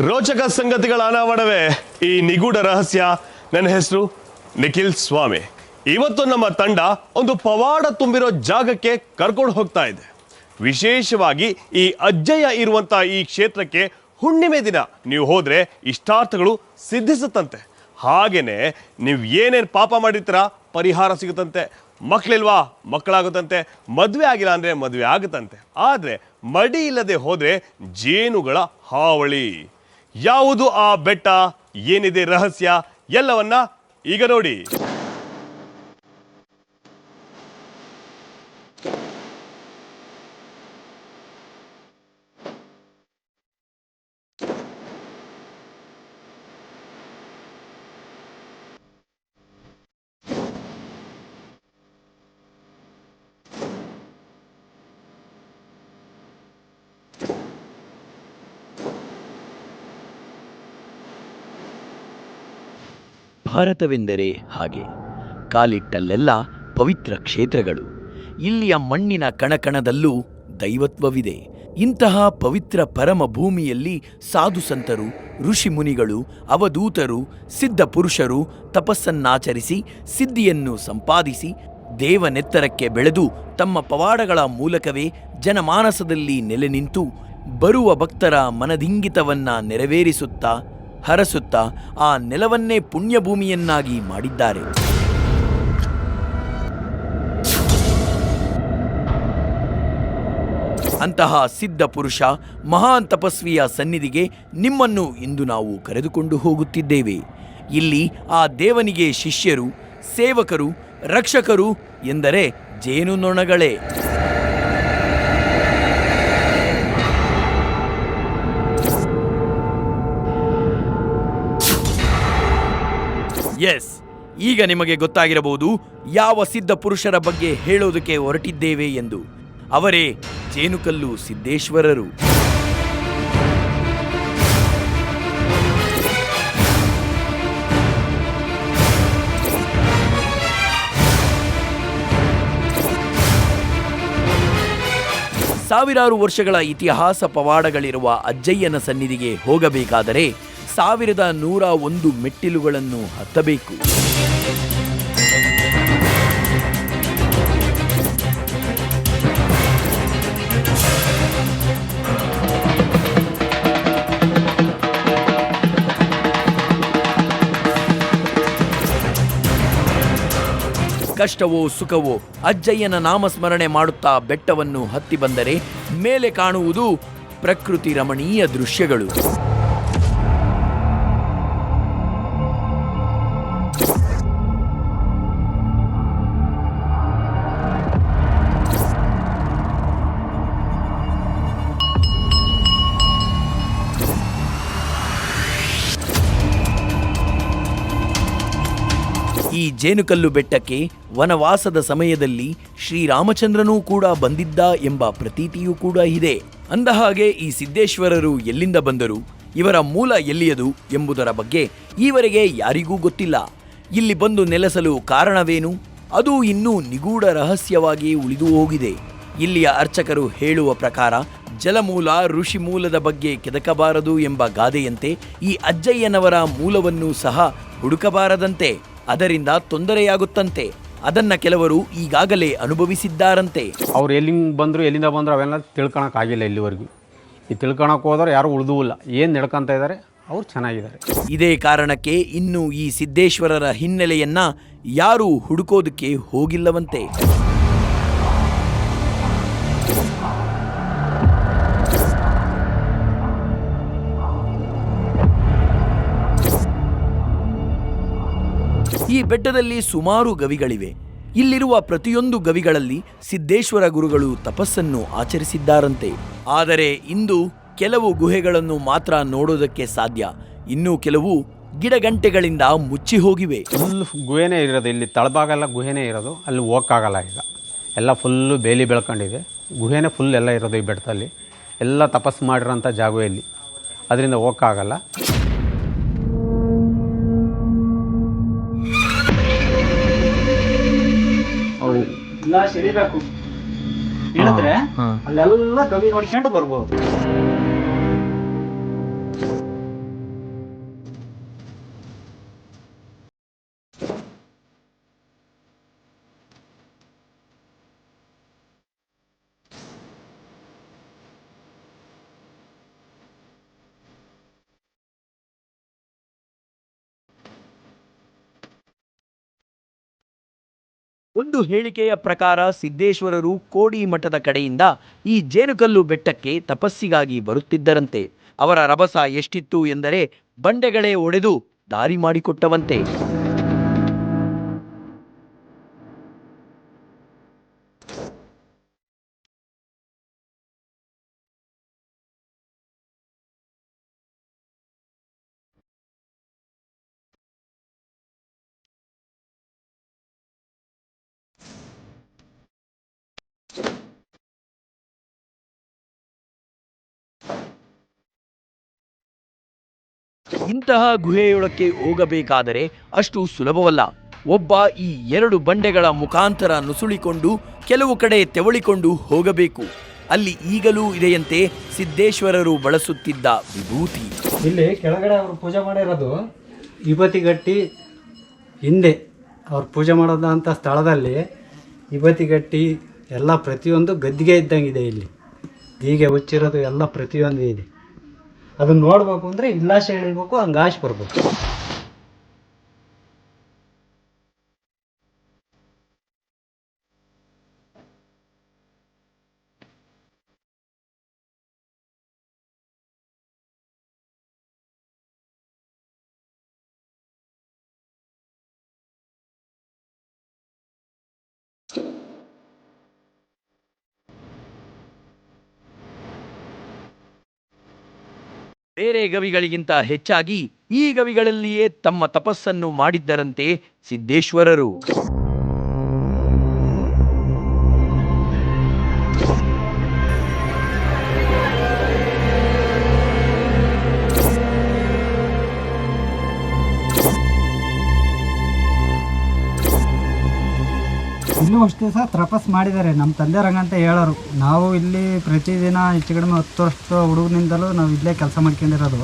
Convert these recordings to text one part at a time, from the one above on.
ರೋಚಕ ಸಂಗತಿಗಳ ಅನಾವರಣವೇ ಈ ನಿಗೂಢ ರಹಸ್ಯ. ನನ್ನ ಹೆಸರು ನಿಖಿಲ್ ಸ್ವಾಮಿ. ಇವತ್ತು ನಮ್ಮ ತಂಡ ಒಂದು ಪವಾಡ ತುಂಬಿರೋ ಜಾಗಕ್ಕೆ ಕರ್ಕೊಂಡು ಹೋಗ್ತಾ ಇದೆ. ವಿಶೇಷವಾಗಿ ಈ ಅಜ್ಜಯ್ಯ ಇರುವಂತ ಈ ಕ್ಷೇತ್ರಕ್ಕೆ ಹುಣ್ಣಿಮೆ ದಿನ. ನೀವು ಹೋದ್ರೆ ಇಷ್ಟಾರ್ಥಗಳು ಸಿದ್ಧಿಸುತ್ತಂತೆ. ಹಾಗೇನೆ ನೀವು ಏನೇನು ಪಾಪ ಮಾಡಿರ್ತೀರ ಪರಿಹಾರ ಸಿಗುತ್ತಂತೆ. ಮಕ್ಕಳಿಲ್ವಾ ಮಕ್ಕಳಾಗುತ್ತಂತೆ. ಮದುವೆ ಆಗಿಲ್ಲ ಅಂದರೆ ಮದುವೆ ಆಗುತ್ತಂತೆ. ಆದರೆ ಮಡಿ ಇಲ್ಲದೆ ಹೋದರೆ ಜೇನುಗಳ ಹಾವಳಿ. ಯಾವುದು ಆ ಬೆಟ್ಟ? ಏನಿದೆ ರಹಸ್ಯ? ಎಲ್ಲವನ್ನ ಈಗ ನೋಡಿ. ಭಾರತವೆಂದರೆ ಹಾಗೆ. ಕಾಲಿಟ್ಟಲ್ಲೆಲ್ಲ ಪವಿತ್ರ ಕ್ಷೇತ್ರಗಳು. ಇಲ್ಲಿಯ ಮಣ್ಣಿನ ಕಣಕಣದಲ್ಲೂ ದೈವತ್ವವಿದೆ. ಇಂತಹ ಪವಿತ್ರ ಪರಮ ಭೂಮಿಯಲ್ಲಿ ಸಾಧು ಸಂತರು, ಋಷಿ ಮುನಿಗಳು, ಅವಧೂತರು, ಸಿದ್ಧ ಪುರುಷರು ತಪಸ್ಸನ್ನಾಚರಿಸಿ, ಸಿದ್ಧಿಯನ್ನು ಸಂಪಾದಿಸಿ, ದೇವನೆತ್ತರಕ್ಕೆ ಬೆಳೆದು ತಮ್ಮ ಪವಾಡಗಳ ಮೂಲಕವೇ ಜನಮಾನಸದಲ್ಲಿ ನೆಲೆ ನಿಂತು ಬರುವ ಭಕ್ತರ ಮನದಿಂಗಿತವನ್ನ ನೆರವೇರಿಸುತ್ತಾ ಹರಸುತ್ತಾ ಆ ನೆಲವನ್ನೇ ಪುಣ್ಯಭೂಮಿಯನ್ನಾಗಿ ಮಾಡಿದ್ದಾರೆ. ಅಂತಹ ಸಿದ್ಧ ಪುರುಷ ಮಹಾನ್ ತಪಸ್ವಿಯ ಸನ್ನಿಧಿಗೆ ನಿಮ್ಮನ್ನು ಇಂದು ನಾವು ಕರೆದುಕೊಂಡು ಹೋಗುತ್ತಿದ್ದೇವೆ. ಇಲ್ಲಿ ಆ ದೇವನಿಗೆ ಶಿಷ್ಯರು, ಸೇವಕರು, ರಕ್ಷಕರು ಎಂದರೆ ಜೇನುನೊಣಗಳೇ. ಎಸ್ ಈಗ ನಿಮಗೆ ಗೊತ್ತಾಗಿರಬಹುದು ಯಾವ ಸಿದ್ಧ ಪುರುಷರ ಬಗ್ಗೆ ಹೇಳೋದಕ್ಕೆ ಹೊರಟಿದ್ದೇವೆ ಎಂದು. ಅವರೇ ಜೇನುಕಲ್ಲು ಸಿದ್ದೇಶ್ವರರು. ಸಾವಿರಾರು ವರ್ಷಗಳ ಇತಿಹಾಸ ಪವಾಡಗಳಿರುವ ಅಜ್ಜಯ್ಯನ ಸನ್ನಿಧಿಗೆ ಹೋಗಬೇಕಾದರೆ ಸಾವಿರದ ನೂರ ಒಂದು ಮೆಟ್ಟಿಲುಗಳನ್ನು ಹತ್ತಬೇಕು. ಕಷ್ಟವೋ ಸುಖವೋ ಅಜ್ಜಯ್ಯನ ನಾಮಸ್ಮರಣೆ ಮಾಡುತ್ತಾ ಬೆಟ್ಟವನ್ನು ಹತ್ತಿ ಬಂದರೆ ಮೇಲೆ ಕಾಣುವುದು ಪ್ರಕೃತಿ ರಮಣೀಯ ದೃಶ್ಯಗಳು. ಈ ಜೇನುಕಲ್ಲು ಬೆಟ್ಟಕ್ಕೆ ವನವಾಸದ ಸಮಯದಲ್ಲಿ ಶ್ರೀರಾಮಚಂದ್ರನೂ ಕೂಡ ಬಂದಿದ್ದ ಎಂಬ ಪ್ರತೀತಿಯೂ ಕೂಡ ಇದೆ. ಅಂದಹಾಗೆ ಈ ಸಿದ್ದೇಶ್ವರರು ಎಲ್ಲಿಂದ ಬಂದರು, ಇವರ ಮೂಲ ಎಲ್ಲಿಯದು ಎಂಬುದರ ಬಗ್ಗೆ ಈವರೆಗೆ ಯಾರಿಗೂ ಗೊತ್ತಿಲ್ಲ. ಇಲ್ಲಿ ಬಂದು ನೆಲೆಸಲು ಕಾರಣವೇನು? ಅದು ಇನ್ನೂ ನಿಗೂಢ ರಹಸ್ಯವಾಗಿ ಉಳಿದು ಹೋಗಿದೆ. ಇಲ್ಲಿಯ ಅರ್ಚಕರು ಹೇಳುವ ಪ್ರಕಾರ, ಜಲಮೂಲ ಋಷಿ ಮೂಲದ ಬಗ್ಗೆ ಕೆದಕಬಾರದು ಎಂಬ ಗಾದೆಯಂತೆ ಈ ಅಜ್ಜಯ್ಯನವರ ಮೂಲವನ್ನು ಸಹ ಹುಡುಕಬಾರದಂತೆ. ಅದರಿಂದ ತೊಂದರೆಯಾಗುತ್ತಂತೆ. ಅದನ್ನ ಕೆಲವರು ಈಗಾಗಲೇ ಅನುಭವಿಸಿದ್ದಾರಂತೆ. ಅವ್ರು ಎಲ್ಲಿಂದ ಬಂದರು ಎಲ್ಲಿಂದ ಬಂದರು ಅವೆಲ್ಲ ತಿಳ್ಕೊಳಕ್ಕಾಗಿಲ್ಲ ಇಲ್ಲಿವರೆಗೂ. ಈ ತಿಳ್ಕೊಳಕ್ ಹೋದ್ರೆ ಯಾರು ಉಳಿದುವಲ್ಲ ಏನು ನಡ್ಕೊಂತ ಇದ್ದಾರೆ ಅವ್ರು ಚೆನ್ನಾಗಿದ್ದಾರೆ. ಇದೇ ಕಾರಣಕ್ಕೆ ಇನ್ನು ಈ ಸಿದ್ದೇಶ್ವರರ ಹಿನ್ನೆಲೆಯನ್ನ ಯಾರೂ ಹುಡುಕೋದಕ್ಕೆ ಹೋಗಿಲ್ಲವಂತೆ. ಈ ಬೆಟ್ಟದಲ್ಲಿ ಸುಮಾರು ಗವಿಗಳಿವೆ. ಇಲ್ಲಿರುವ ಪ್ರತಿಯೊಂದು ಗವಿಗಳಲ್ಲಿ ಸಿದ್ದೇಶ್ವರ ಗುರುಗಳು ತಪಸ್ಸನ್ನು ಆಚರಿಸಿದ್ದಾರಂತೆ. ಆದರೆ ಇಂದು ಕೆಲವು ಗುಹೆಗಳನ್ನು ಮಾತ್ರ ನೋಡೋದಕ್ಕೆ ಸಾಧ್ಯ. ಇನ್ನೂ ಕೆಲವು ಗಿಡಗಂಟೆಗಳಿಂದ ಮುಚ್ಚಿ ಹೋಗಿವೆ. ಫುಲ್ ಗುಹೆನೇ ಇರೋದು, ಇಲ್ಲಿ ತಳಭಾಗ ಎಲ್ಲ ಗುಹೆನೇ ಇರೋದು, ಅಲ್ಲಿ ಹೋಗೋಕ್ಕಾಗಲ್ಲ ಈಗ. ಎಲ್ಲ ಫುಲ್ಲು ಬೇಲಿ ಬೆಳ್ಕೊಂಡಿದೆ. ಗುಹೆನೇ ಫುಲ್ ಎಲ್ಲ ಇರೋದು ಈ ಬೆಟ್ಟದಲ್ಲಿ. ಎಲ್ಲ ತಪಸ್ಸು ಮಾಡಿರೋಂಥ ಜಾಗ ಇಲ್ಲಿ. ಅದರಿಂದ ಹೋಗೋಕ್ಕಾಗಲ್ಲ. ಇಲ್ಲ ಸಿಡಿಬೇಕು ಹೇಳಿದ್ರೆ ಅಲ್ಲೆಲ್ಲ ಗವಿ ನೋಡ್ಕೊಂಡು ಬರ್ಬೋದು. ಒಂದು ಹೇಳಿಕೆಯ ಪ್ರಕಾರ ಸಿದ್ದೇಶ್ವರರು ಕೋಡಿ ಮಠದ ಕಡೆಯಿಂದ ಈ ಜೇನುಕಲ್ಲು ಬೆಟ್ಟಕ್ಕೆ ತಪಸ್ಸಿಗಾಗಿ ಬರುತ್ತಿದ್ದರಂತೆ. ಅವರ ರಭಸ ಎಷ್ಟಿತ್ತು ಎಂದರೆ ಬಂಡೆಗಳೇ ಒಡೆದು ದಾರಿ ಮಾಡಿಕೊಟ್ಟವಂತೆ. ಇಂತಹ ಗುಹೆಯೊಳಕ್ಕೆ ಹೋಗಬೇಕಾದರೆ ಅಷ್ಟು ಸುಲಭವಲ್ಲ. ಒಬ್ಬ ಈ ಎರಡು ಬಂಡೆಗಳ ಮುಖಾಂತರ ನುಸುಳಿಕೊಂಡು ಕೆಲವು ಕಡೆ ತೆವಳಿಕೊಂಡು ಹೋಗಬೇಕು. ಅಲ್ಲಿ ಈಗಲೂ ಇದೆಯಂತೆ ಸಿದ್ದೇಶ್ವರರು ಬಳಸುತ್ತಿದ್ದ ವಿಭೂತಿ. ಇಲ್ಲಿ ಕೆಳಗಡೆ ಅವರು ಪೂಜೆ ಮಾಡಿರೋದು ವಿಭೂತಿಗಟ್ಟಿ ಹಿಂದೆ ಅವ್ರು ಪೂಜೆ ಮಾಡೋದಂಥ ಸ್ಥಳದಲ್ಲಿ ವಿಭೂತಿಗಟ್ಟಿ ಎಲ್ಲ ಪ್ರತಿಯೊಂದು ಗದ್ದಿಗೆ ಇದ್ದಂಗಿದೆ ಇಲ್ಲಿ. ಹೀಗೆ ಹುಚ್ಚಿರೋದು ಎಲ್ಲ ಪ್ರತಿಯೊಂದು ಇದೆ. ಅದನ್ನ ನೋಡ್ಬೇಕು ಅಂದ್ರೆ ಇಲ್ಲಾಶ ಎಳಿಬೇಕು ಹಂಗೆ ಆಶೆ ಬರ್ಬೇಕು. ಬೇರೆ ಗವಿಗಳಿಗಿಂತ ಹೆಚ್ಚಾಗಿ ಈ ಗವಿಗಳಲ್ಲಿಯೇ ತಮ್ಮ ತಪಸ್ಸನ್ನು ಮಾಡಿದ್ದರಂತೆ ಸಿದ್ದೇಶ್ವರರು. ಇಲ್ಲೂ ಅಷ್ಟೇ ಸಹ ತಪಸ್ ಮಾಡಿದ್ದಾರೆ. ನಮ್ಮ ತಂದೆ ರಂಗಂತ ಹೇಳೋರು. ನಾವು ಇಲ್ಲಿ ಪ್ರತಿದಿನ ಹೆಚ್ಚು ಕಡಿಮೆ ಹತ್ತು ವರ್ಷ ಹುಡುಗನಿಂದಲೂ ನಾವು ಇಲ್ಲೇ ಕೆಲಸ ಮಾಡ್ಕೊಂಡಿರೋದು.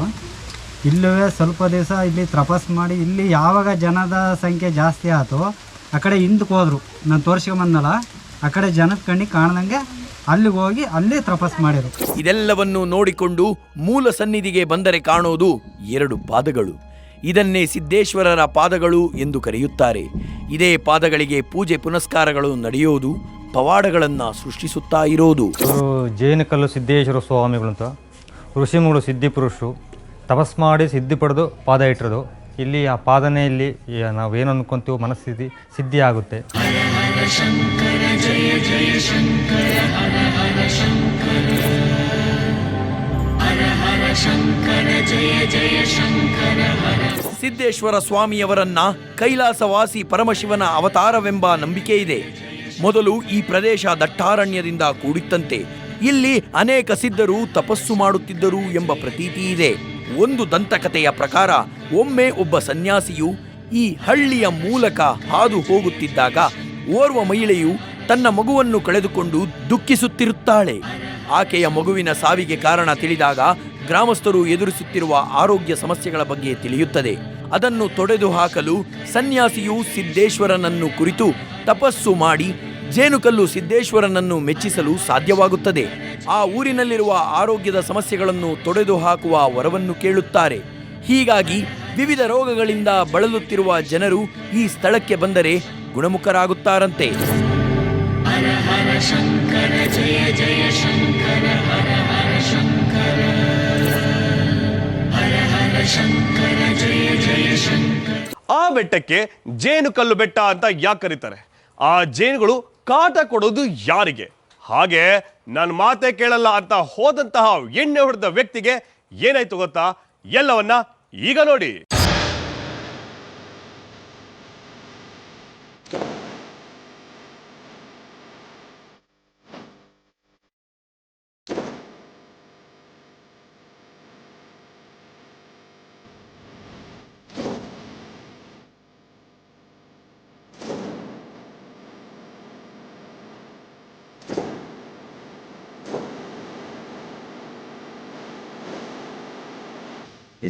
ಇಲ್ಲವೇ ಸ್ವಲ್ಪ ದಿವಸ ಇಲ್ಲಿ ತಪಸ್ ಮಾಡಿ, ಇಲ್ಲಿ ಯಾವಾಗ ಜನದ ಸಂಖ್ಯೆ ಜಾಸ್ತಿ ಆಯಿತು ಆ ಕಡೆ ಹಿಂದಕ್ಕೆ ಹೋದರು. ನಾನು ತೋರಿಸ್ಕೊಂಬಂದಲ್ಲ ಆ ಕಡೆ ಜನದ ಕಣ್ಣಿಗೆ ಕಾಣ್ದಂಗೆ ಅಲ್ಲಿಗೆ ಹೋಗಿ ಅಲ್ಲಿ ತಪಸ್ ಮಾಡಿದರು. ಇದೆಲ್ಲವನ್ನು ನೋಡಿಕೊಂಡು ಮೂಲ ಸನ್ನಿಧಿಗೆ ಬಂದರೆ ಕಾಣೋದು ಎರಡು ಪಾದಗಳು. ಇದನ್ನೇ ಸಿದ್ದೇಶ್ವರರ ಪಾದಗಳು ಎಂದು ಕರೆಯುತ್ತಾರೆ. ಇದೇ ಪಾದಗಳಿಗೆ ಪೂಜೆ ಪುನಸ್ಕಾರಗಳು ನಡೆಯೋದು ಪವಾಡಗಳನ್ನು ಸೃಷ್ಟಿಸುತ್ತಾ ಇರೋದು. ಜೈನಕಲ್ಲು ಸಿದ್ದೇಶ್ವರ ಸ್ವಾಮಿಗಳಂತ ಅಂತ ಋಷಿಮುಗಳು ಸಿದ್ಧಿ ಪುರುಷರು ತಪಸ್ ಮಾಡಿ ಸಿದ್ಧಿ ಪಡೆದು ಪಾದ ಇಟ್ಟಿರೋದು. ಇಲ್ಲಿ ಆ ಪಾದನೆಯಲ್ಲಿ ನಾವು ಏನು ನಾವೇನು ಅನ್ಕೊಂತೀವೋ ಮನಸ್ಥಿತಿ ಸಿದ್ಧಿ ಆಗುತ್ತೆ ಸಿದ್ದೇಶ್ವರ ಸ್ವಾಮಿಯವರನ್ನ ಕೈಲಾಸವಾಸಿ ಪರಮಶಿವನ ಅವತಾರವೆಂಬ ನಂಬಿಕೆ ಇದೆ. ಮೊದಲು ಈ ಪ್ರದೇಶ ದಟ್ಟಾರಣ್ಯದಿಂದ ಕೂಡಿತ್ತಂತೆ. ಇಲ್ಲಿ ಅನೇಕ ಸಿದ್ಧರು ತಪಸ್ಸು ಮಾಡುತ್ತಿದ್ದರು ಎಂಬ ಪ್ರತೀತಿ ಇದೆ. ಒಂದು ದಂತಕಥೆಯ ಪ್ರಕಾರ ಒಮ್ಮೆ ಒಬ್ಬ ಸನ್ಯಾಸಿಯು ಈ ಹಳ್ಳಿಯ ಮೂಲಕ ಹಾದು ಹೋಗುತ್ತಿದ್ದಾಗ ಓರ್ವ ಮಹಿಳೆಯು ತನ್ನ ಮಗುವನ್ನು ಕಳೆದುಕೊಂಡು ದುಃಖಿಸುತ್ತಿರುತ್ತಾಳೆ. ಆಕೆಯ ಮಗುವಿನ ಸಾವಿಗೆ ಕಾರಣ ತಿಳಿದಾಗ ಗ್ರಾಮಸ್ಥರು ಎದುರಿಸುತ್ತಿರುವ ಆರೋಗ್ಯ ಸಮಸ್ಯೆಗಳ ಬಗ್ಗೆ ತಿಳಿಯುತ್ತದೆ. ಅದನ್ನು ತೊಡೆದು ಹಾಕಲು ಸನ್ಯಾಸಿಯು ಸಿದ್ದೇಶ್ವರನನ್ನು ಕುರಿತು ತಪಸ್ಸು ಮಾಡಿ ಜೇನುಕಲ್ಲು ಸಿದ್ದೇಶ್ವರನನ್ನು ಮೆಚ್ಚಿಸಲು ಸಾಧ್ಯವಾಗುತ್ತದೆ. ಆ ಊರಿನಲ್ಲಿರುವ ಆರೋಗ್ಯದ ಸಮಸ್ಯೆಗಳನ್ನು ತೊಡೆದು ಹಾಕುವ ವರವನ್ನು ಕೇಳುತ್ತಾರೆ. ಹೀಗಾಗಿ ವಿವಿಧ ರೋಗಗಳಿಂದ ಬಳಲುತ್ತಿರುವ ಜನರು ಈ ಸ್ಥಳಕ್ಕೆ ಬಂದರೆ ಗುಣಮುಖರಾಗುತ್ತಾರಂತೆ. ಆ ಬೆಟ್ಟಕ್ಕೆ ಜೇನು ಕಲ್ಲು ಬೆಟ್ಟ ಅಂತ ಯಾಕೆ ಕರೀತಾರೆ? ಆ ಜೇನುಗಳು ಕಾಟ ಕೊಡೋದು ಯಾರಿಗೆ? ಹಾಗೆ ನನ್ನ ಮಾತೆ ಕೇಳಲ್ಲ ಅಂತ ಹೋದಂತಹ ಎಣ್ಣೆ ಹೊಡೆದ ವ್ಯಕ್ತಿಗೆ ಏನಾಯ್ತು ಗೊತ್ತಾ? ಎಲ್ಲವನ್ನ ಈಗ ನೋಡಿ.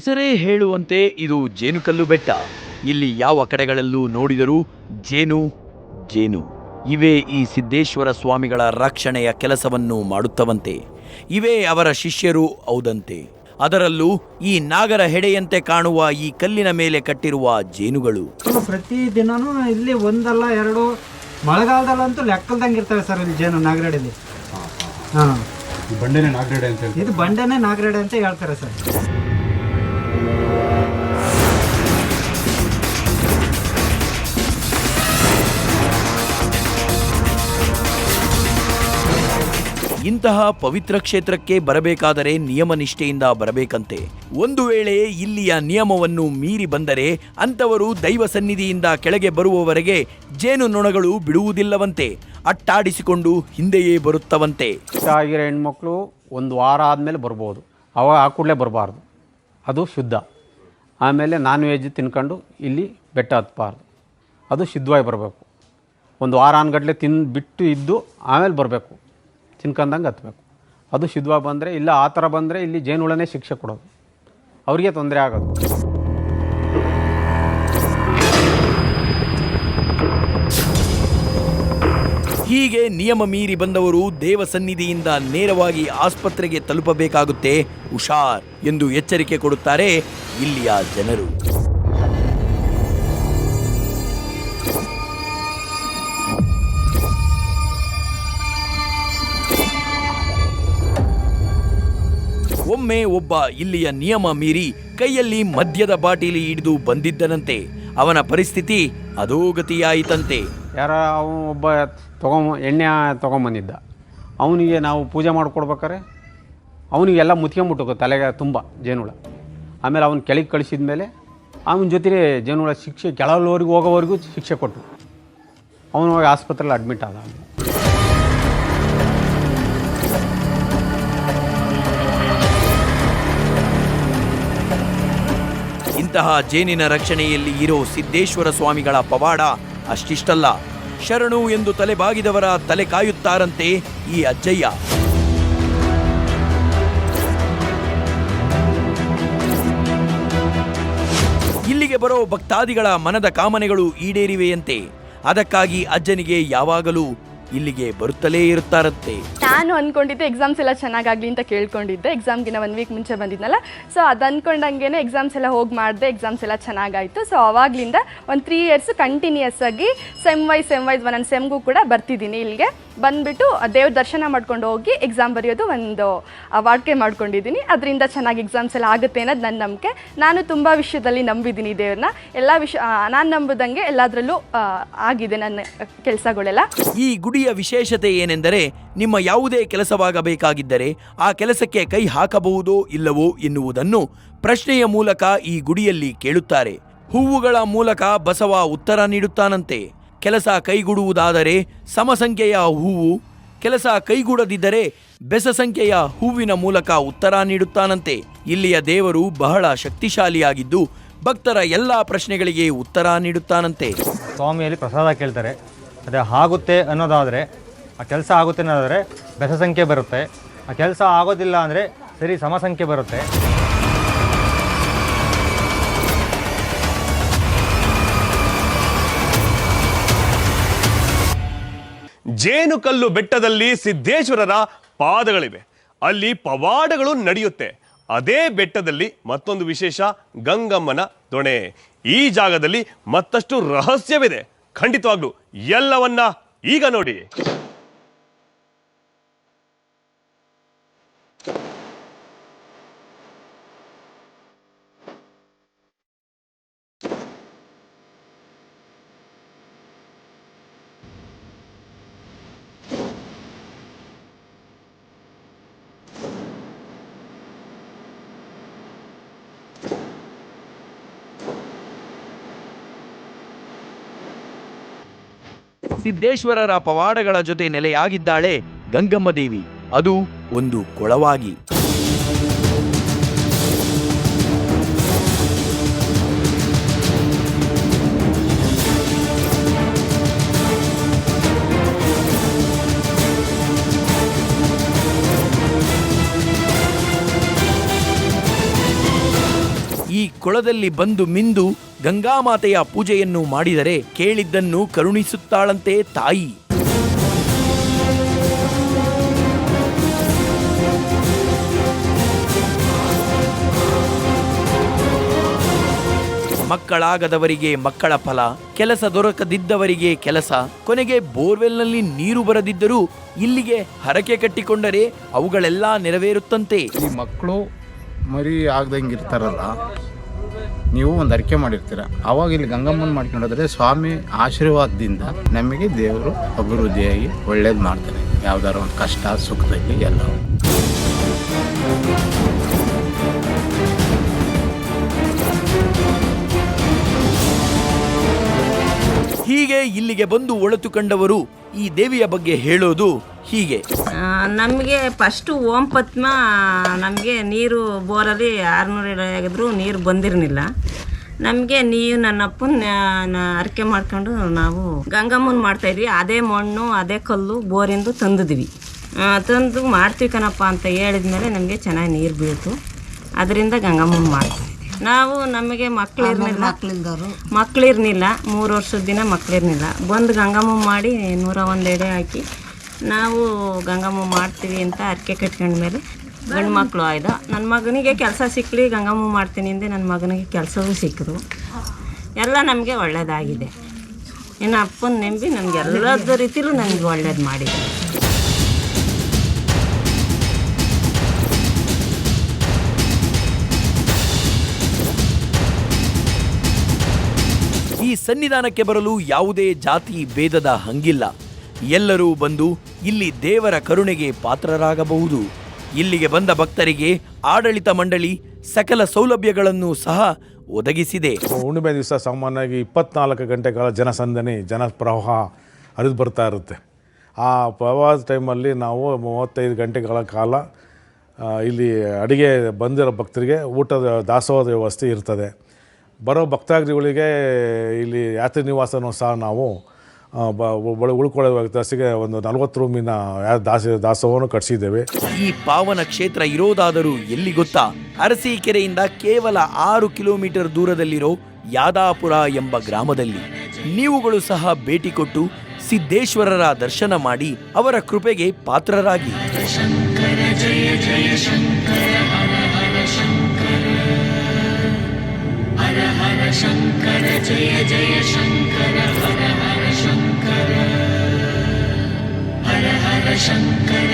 ಹೆಸರೇ ಹೇಳುವಂತೆ ಇದು ಜೇನುಕಲ್ಲು ಬೆಟ್ಟ. ಇಲ್ಲಿ ಯಾವ ಕಡೆಗಳಲ್ಲೂ ನೋಡಿದರೂ ಜೇನು ಜೇನು. ಇವೇ ಈ ಸಿದ್ದೇಶ್ವರ ಸ್ವಾಮಿಗಳ ರಕ್ಷಣೆಯ ಕೆಲಸವನ್ನು ಮಾಡುತ್ತವಂತೆ. ಇವೇ ಅವರ ಶಿಷ್ಯರು ಹೌದಂತೆ. ಅದರಲ್ಲೂ ಈ ನಾಗರ ಹೆಡೆಯಂತೆ ಕಾಣುವ ಈ ಕಲ್ಲಿನ ಮೇಲೆ ಕಟ್ಟಿರುವ ಜೇನುಗಳು. ಪ್ರತಿ ದಿನನೂ ಇಲ್ಲಿ ಒಂದಲ್ಲ ಎರಡು ಮಳೆಗಾಲದಲ್ಲಂತೂ ಲೆಕ್ಕಲ್ದಂಗೆ ಇರ್ತವೆ ಸರ್ ಇಲ್ಲಿ ಜೇನು ನಾಗರಡಿಲಿ. ಹಾಂ ಬಂಡೆನೇ ನಾಗರೇಡೆ ಅಂತ ಇದು ಬಂಡೆನೇ ನಾಗರಡೆ ಅಂತ ಹೇಳ್ತಾರೆ ಸರ್. ಇಂತಹ ಪವಿತ್ರ ಕ್ಷೇತ್ರಕ್ಕೆ ಬರಬೇಕಾದರೆ ನಿಯಮ ನಿಷ್ಠೆಯಿಂದ ಬರಬೇಕಂತೆ. ಒಂದು ವೇಳೆ ಇಲ್ಲಿಯ ನಿಯಮವನ್ನು ಮೀರಿ ಬಂದರೆ ಅಂಥವರು ದೈವ ಸನ್ನಿಧಿಯಿಂದ ಕೆಳಗೆ ಬರುವವರೆಗೆ ಜೇನು ನೊಣಗಳು ಬಿಡುವುದಿಲ್ಲವಂತೆ, ಅಟ್ಟಾಡಿಸಿಕೊಂಡು ಹಿಂದೆಯೇ ಬರುತ್ತವಂತೆ. ಇಷ್ಟ ಆಗಿರೋ ಹೆಣ್ಮಕ್ಳು ಒಂದು ವಾರ ಆದಮೇಲೆ ಬರ್ಬೋದು. ಅವಾಗ ಆ ಕೂಡಲೇ ಬರಬಾರ್ದು. ಅದು ಶುದ್ಧ. ಆಮೇಲೆ ನಾನ್ ವೆಜ್ ತಿನ್ಕೊಂಡು ಇಲ್ಲಿ ಬೆಟ್ಟ ಹತ್ಬಾರ್ದು. ಅದು ಶುದ್ಧವಾಗಿ ಬರಬೇಕು. ಒಂದು ವಾರ ಅನ್ಗಟ್ಲೆ ತಿನ್ ಬಿಟ್ಟು ಇದ್ದು ಆಮೇಲೆ ಬರಬೇಕು. ತಿನ್ಕೊಂಡಂಗೆ ಹತ್ಬೇಕು. ಅದು ಶಿದ್ವಾ ಬಂದರೆ, ಇಲ್ಲ ಆ ಥರ ಬಂದರೆ ಇಲ್ಲಿ ಜೇನುಳನೇ ಶಿಕ್ಷೆ ಕೊಡೋದು. ಅವರಿಗೆ ತೊಂದರೆ ಆಗೋದು. ಹೀಗೆ ನಿಯಮ ಮೀರಿ ಬಂದವರು ದೇವ ಸನ್ನಿಧಿಯಿಂದ ನೇರವಾಗಿ ಆಸ್ಪತ್ರೆಗೆ ತಲುಪಬೇಕಾಗುತ್ತೆ, ಹುಷಾರ್ ಎಂದು ಎಚ್ಚರಿಕೆ ಕೊಡುತ್ತಾರೆ ಇಲ್ಲಿಯ ಜನರು. ಒಮ್ಮೆ ಒಬ್ಬ ಇಲ್ಲಿಯ ನಿಯಮ ಮೀರಿ ಕೈಯಲ್ಲಿ ಮದ್ಯದ ಬಾಟಲಿ ಹಿಡಿದು ಬಂದಿದ್ದನಂತೆ. ಅವನ ಪರಿಸ್ಥಿತಿ ಅಧೋಗತಿಯಾಯಿತಂತೆ ಯಾರ ಅವನು ಒಬ್ಬ ತೊಗೊಂಬ, ಎಣ್ಣೆ ತಗೊಂಬಂದಿದ್ದ. ಅವನಿಗೆ ನಾವು ಪೂಜೆ ಮಾಡಿಕೊಡ್ಬೇಕಾರೆ? ಅವನಿಗೆಲ್ಲ ಮುತ್ಕೊಂಬಿಟ್ಟು ತಲೆಗೆ ತುಂಬ ಜೇನುಳ ಆಮೇಲೆ ಅವನು ಕೆಳಗೆ ಕಳಿಸಿದ ಮೇಲೆ ಅವನ ಜೊತೆಗೆ ಜೇನುಳ ಶಿಕ್ಷೆ ಕೆಳವರೆಗೂ ಹೋಗೋವರೆಗೂ ಶಿಕ್ಷೆ ಕೊಟ್ಟರು ಅವನು ಹೋಗಿ ಆಸ್ಪತ್ರೆಯಲ್ಲಿ ಅಡ್ಮಿಟ್ ಆದ. ಇಂತಹ ಜೇನಿನ ರಕ್ಷಣೆಯಲ್ಲಿ ಇರೋ ಸಿದ್ದೇಶ್ವರ ಸ್ವಾಮಿಗಳ ಪವಾಡ ಅಷ್ಟಿಷ್ಟಲ್ಲ. ಶರಣು ಎಂದು ತಲೆಬಾಗಿದವರ ತಲೆ ಕಾಯುತ್ತಾರಂತೆ ಈ ಅಜ್ಜಯ್ಯ. ಇಲ್ಲಿಗೆ ಬರೋ ಭಕ್ತಾದಿಗಳ ಮನದ ಕಾಮನೆಗಳು ಈಡೇರಿವೆಯಂತೆ. ಅದಕ್ಕಾಗಿ ಅಜ್ಜನಿಗೆ ಯಾವಾಗಲೂ ಇಲ್ಲಿಗೆ ಬರುತ್ತಲೇ ಇರುತ್ತಾರಂತೆ. ನಾನು ಅನ್ಕೊಂಡಿದ್ದೆ ಎಕ್ಸಾಮ್ಸ್ ಎಲ್ಲ ಚೆನ್ನಾಗಾಗ್ಲಿ ಅಂತ ಕೇಳ್ಕೊಂಡಿದ್ದೆ. ಎಕ್ಸಾಮ್ಗಿನ ಒನ್ ವೀಕ್ ಮುಂಚೆ ಬಂದಿದ್ನಲ್ಲ. ಸೊ ಅದು ಅನ್ಕೊಂಡಂಗೆ ಎಕ್ಸಾಮ್ಸ್ ಎಲ್ಲ ಹೋಗಿ ಮಾಡಿದೆ ಎಕ್ಸಾಮ್ಸ್ ಎಲ್ಲ ಚೆನ್ನಾಗಾಯಿತು. ಸೊ ಅವಾಗ್ಲಿಂದ ಒಂದು ತ್ರೀ ಇಯರ್ಸ್ ಕಂಟಿನ್ಯೂಸ್ ಆಗಿ ಸೆಮ್ ವೈಸ್ ಸೆಮ್ ವೈಸ್ ಒಂದೊಂದು ಸೆಮ್ಗೂ ಕೂಡ ಬರ್ತಿದ್ದೀನಿ ಇಲ್ಲಿಗೆ. ಬಂದುಬಿಟ್ಟು ದೇವ್ರ ದರ್ಶನ ಮಾಡ್ಕೊಂಡು ಹೋಗಿ ಎಕ್ಸಾಮ್ ಬರೆಯೋದು ಒಂದು ವಾಡಿಕೆ ಮಾಡ್ಕೊಂಡಿದ್ದೀನಿ. ಅದರಿಂದ ಚೆನ್ನಾಗಿ ಎಕ್ಸಾಮ್ಸ್ ಎಲ್ಲ ಆಗುತ್ತೆ ಅನ್ನೋದು ನನ್ನ ನಂಬಿಕೆ. ನಾನು ತುಂಬ ವಿಷಯದಲ್ಲಿ ನಂಬಿದ್ದೀನಿ ದೇವ್ರನ್ನ. ಎಲ್ಲ ವಿಷಯ ನಾನು ನಂಬಿದಂಗೆ ಎಲ್ಲದರಲ್ಲೂ ಆಗಿದೆ ನನ್ನ ಕೆಲಸಗಳೆಲ್ಲ. ಈ ಗುಡಿಯ ವಿಶೇಷತೆ ಏನೆಂದರೆ, ನಿಮ್ಮ ಯಾವುದೇ ಕೆಲಸವಾಗಬೇಕಾಗಿದ್ದರೆ, ಆ ಕೆಲಸಕ್ಕೆ ಕೈ ಹಾಕಬಹುದೋ ಇಲ್ಲವೋ ಎನ್ನುವುದನ್ನು ಪ್ರಶ್ನೆಯ ಮೂಲಕ ಈ ಗುಡಿಯಲ್ಲಿ ಕೇಳುತ್ತಾರೆ. ಹೂವುಗಳ ಮೂಲಕ ಬಸವ ಉತ್ತರ ನೀಡುತ್ತಾನಂತೆ. ಕೆಲಸ ಕೈಗೂಡುವುದಾದರೆ ಸಮಸಂಖ್ಯೆಯ ಹೂವು, ಕೆಲಸ ಕೈಗೂಡದಿದ್ದರೆ ಬೆಸ ಸಂಖ್ಯೆಯ ಹೂವಿನ ಮೂಲಕ ಉತ್ತರ ನೀಡುತ್ತಾನಂತೆ. ಇಲ್ಲಿಯ ದೇವರು ಬಹಳ ಶಕ್ತಿಶಾಲಿಯಾಗಿದ್ದು ಭಕ್ತರ ಎಲ್ಲ ಪ್ರಶ್ನೆಗಳಿಗೆ ಉತ್ತರ ನೀಡುತ್ತಾನಂತೆ. ಸ್ವಾಮಿಯಲ್ಲಿ ಪ್ರಸಾದ ಕೇಳ್ತಾರೆ. ಅದೇ ಆಗುತ್ತೆ ಅನ್ನೋದಾದರೆ, ಆ ಕೆಲಸ ಆಗುತ್ತೆ ಅನ್ನೋದಾದರೆ ಬೆಸ ಸಂಖ್ಯೆ ಬರುತ್ತೆ. ಆ ಕೆಲಸ ಆಗೋದಿಲ್ಲ ಅಂದರೆ ಸರಿ ಸಮಸಂಖ್ಯೆ ಬರುತ್ತೆ. ಜೇನುಕಲ್ಲು ಬೆಟ್ಟದಲ್ಲಿ ಸಿದ್ದೇಶ್ವರರ ಪಾದಗಳಿವೆ. ಅಲ್ಲಿ ಪವಾಡಗಳು ನಡೆಯುತ್ತೆ. ಅದೇ ಬೆಟ್ಟದಲ್ಲಿ ಮತ್ತೊಂದು ವಿಶೇಷ, ಗಂಗಮ್ಮನ ದೊಣೆ. ಈ ಜಾಗದಲ್ಲಿ ಮತ್ತಷ್ಟು ರಹಸ್ಯವಿದೆ. ಖಂಡಿತವಾಗ್ಲು ಎಲ್ಲವನ್ನ ಈಗ ನೋಡಿ. ಸಿದ್ದೇಶ್ವರರ ಪವಾಡಗಳ ಜೊತೆ ನೆಲೆಯಾಗಿದ್ದಾಳೆ ಗಂಗಮ್ಮ ದೇವಿ ಅದು ಒಂದು ಕೊಳವಾಗಿ. ಕೊಳದಲ್ಲಿ ಬಂದು ಮಿಂದು ಗಂಗಾಮಾತೆಯ ಪೂಜೆಯನ್ನು ಮಾಡಿದರೆ ಕೇಳಿದ್ದನ್ನು ಕರುಣಿಸುತ್ತಾಳಂತೆ ತಾಯಿ. ಮಕ್ಕಳಾಗದವರಿಗೆ ಮಕ್ಕಳ ಫಲ, ಕೆಲಸ ದೊರಕದಿದ್ದವರಿಗೆ ಕೆಲಸ, ಕೊನೆಗೆ ಬೋರ್ವೆಲ್ನಲ್ಲಿ ನೀರು ಬರದಿದ್ದರೂ ಇಲ್ಲಿಗೆ ಹರಕೆ ಕಟ್ಟಿಕೊಂಡರೆ ಅವುಗಳೆಲ್ಲ ನೆರವೇರುತ್ತಂತೆ. ಈ ಮಕ್ಕಳು ಮರಿ ಆಗ್ದಂಗೆ ಇರ್ತಾರಲ್ಲ ನೀವು ಒಂದು ಅರಿಕೆ ಮಾಡಿರ್ತೀರ. ಅವಾಗ ಇಲ್ಲಿ ಗಂಗಮ್ಮನ ಮಾಡ್ಕೊಂಡೋದ್ರೆ ಸ್ವಾಮಿ ಆಶೀರ್ವಾದದಿಂದ ನಮಗೆ ದೇವರು ಅಭಿವೃದ್ಧಿಯಾಗಿ ಒಳ್ಳೇದು ಮಾಡ್ತಾರೆ. ಯಾವ್ದಾರ ಒಂದು ಕಷ್ಟ, ಸುಖದಲ್ಲಿ ಎಲ್ಲ ಇಲ್ಲಿಗೆ ಬಂದು ಒಳತು ಕಂಡವರು ಈ ದೇವಿಯ ಬಗ್ಗೆ ಹೇಳೋದು ಹೀಗೆ. ನಮಗೆ ಫಸ್ಟ್ ಓಂ ಪದ್ಮ, ನಮಗೆ ನೀರು ಬೋರಲ್ಲಿ ಆರುನೂರು ಆಗಿದ್ರು, ನೀರು ಬಂದಿರಲಿಲ್ಲ. ನಮಗೆ ನೀವು ನನ್ನ ಅಪ್ಪನ ಅರಕೆ ಮಾಡ್ಕೊಂಡು ನಾವು ಗಂಗಮ್ಮನ ಮಾಡ್ತಾಯಿದ್ವಿ ಅದೇ ಮಣ್ಣು, ಅದೇ ಕಲ್ಲು, ಬೋರಿಂದು ತಂದಿದ್ವಿ. ತಂದು ಮಾಡ್ತೀವಿ ಕಣಪ್ಪ ಅಂತ ಹೇಳಿದ್ಮೇಲೆ ನಮಗೆ ಚೆನ್ನಾಗಿ ನೀರು ಬೀಳ್ತು. ಅದರಿಂದ ಗಂಗಮ್ಮನ ಮಾಡ್ತಾಯಿದ್ವಿ ನಾವು ನಮಗೆ ಮಕ್ಕಳಿರಲಿಲ್ಲ ಮಕ್ಕಳಿರ್ನಿಲ್ಲ ಮೂರು ವರ್ಷದ ದಿನ ಮಕ್ಕಳಿರ್ನಿಲ್ಲ ಬಂದು ಗಂಗಮ್ಮ ಮಾಡಿ ನೂರ ಒಂದು ಎಡೆ ಹಾಕಿ ನಾವು ಗಂಗಮ್ಮ ಮಾಡ್ತೀವಿ ಅಂತ ಅರ್ಕೆ ಕಟ್ಕೊಂಡ್ಮೇಲೆ ಗಂಡು ಮಕ್ಕಳು ಆಯ್ದು. ನನ್ನ ಮಗನಿಗೆ ಕೆಲಸ ಸಿಕ್ಕಲಿ ಗಂಗಮ್ಮ ಮಾಡ್ತೀನಿ ಅಂದೆ ನನ್ನ ಮಗನಿಗೆ ಕೆಲಸವೂ ಸಿಕ್ಕಿದ್ರು ಎಲ್ಲ ನಮಗೆ ಒಳ್ಳೆಯದಾಗಿದೆ ಇನ್ನು ಅಪ್ಪನ ನೆಂಬಿ ನಮ್ಗೆ ಎಲ್ಲದ ರೀತಿಲೂ ನನಗೆ ಒಳ್ಳೇದು ಮಾಡಿದೆ ಈ ಸನ್ನಿಧಾನಕ್ಕೆ ಬರಲು ಯಾವುದೇ ಜಾತಿ ಭೇದದ ಹಂಗಿಲ್ಲ. ಎಲ್ಲರೂ ಬಂದು ಇಲ್ಲಿ ದೇವರ ಕರುಣೆಗೆ ಪಾತ್ರರಾಗಬಹುದು. ಇಲ್ಲಿಗೆ ಬಂದ ಭಕ್ತರಿಗೆ ಆಡಳಿತ ಮಂಡಳಿ ಸಕಲ ಸೌಲಭ್ಯಗಳನ್ನು ಸಹ ಒದಗಿಸಿದೆ. ಹುಣ್ಣಿಮೆ ದಿವಸ ಸಾಮಾನ್ಯವಾಗಿ ಇಪ್ಪತ್ನಾಲ್ಕು ಗಂಟೆ ಕಾಲ ಜನಸಂದಣಿ ಜನ ಪ್ರವಾಹ ಹರಿದು ಬರ್ತಾ ಇರುತ್ತೆ. ಆ ಪ್ರವಾಹದ ಟೈಮಲ್ಲಿ ನಾವು ಮೂವತ್ತೈದು ಗಂಟೆಗಳ ಕಾಲ ಇಲ್ಲಿ ಅಡಿಗೆ ಬಂದಿರೋ ಭಕ್ತರಿಗೆ ಊಟದ ದಾಸೋಹದ ವ್ಯವಸ್ಥೆ ಇರ್ತದೆ. ಬರೋ ಭಕ್ತಾದಿಗಳಿಗೆ ಇಲ್ಲಿ ಯಾತ್ರಿ ನಿವಾಸನೂ ಸಹ ನಾವು ಬ ಉಳ್- ಉಳ್ಕೊಳ್ಳೋ ವ್ಯವಸ್ಥೆಗೆ ಒಂದು ನಲವತ್ತು ರೂಮಿನ ದಾಸ, ದಾಸವನ್ನು ಕಟ್ಟಿಸಿದ್ದೇವೆ ಈ ಪಾವನ ಕ್ಷೇತ್ರ ಇರೋದಾದರೂ ಎಲ್ಲಿ ಗೊತ್ತಾ? ಅರಸೀಕೆರೆಯಿಂದ ಕೇವಲ ಆರು ಕಿಲೋಮೀಟರ್ ದೂರದಲ್ಲಿರೋ ಯಾದಾಪುರ ಎಂಬ ಗ್ರಾಮದಲ್ಲಿ. ನೀವುಗಳು ಸಹ ಭೇಟಿ ಕೊಟ್ಟು ಸಿದ್ದೇಶ್ವರರ ದರ್ಶನ ಮಾಡಿ ಅವರ ಕೃಪೆಗೆ ಪಾತ್ರರಾಗಿ. ಶಂಕರ जय जय शङ्कर हर हर शङ्कर हर हर शङ्कर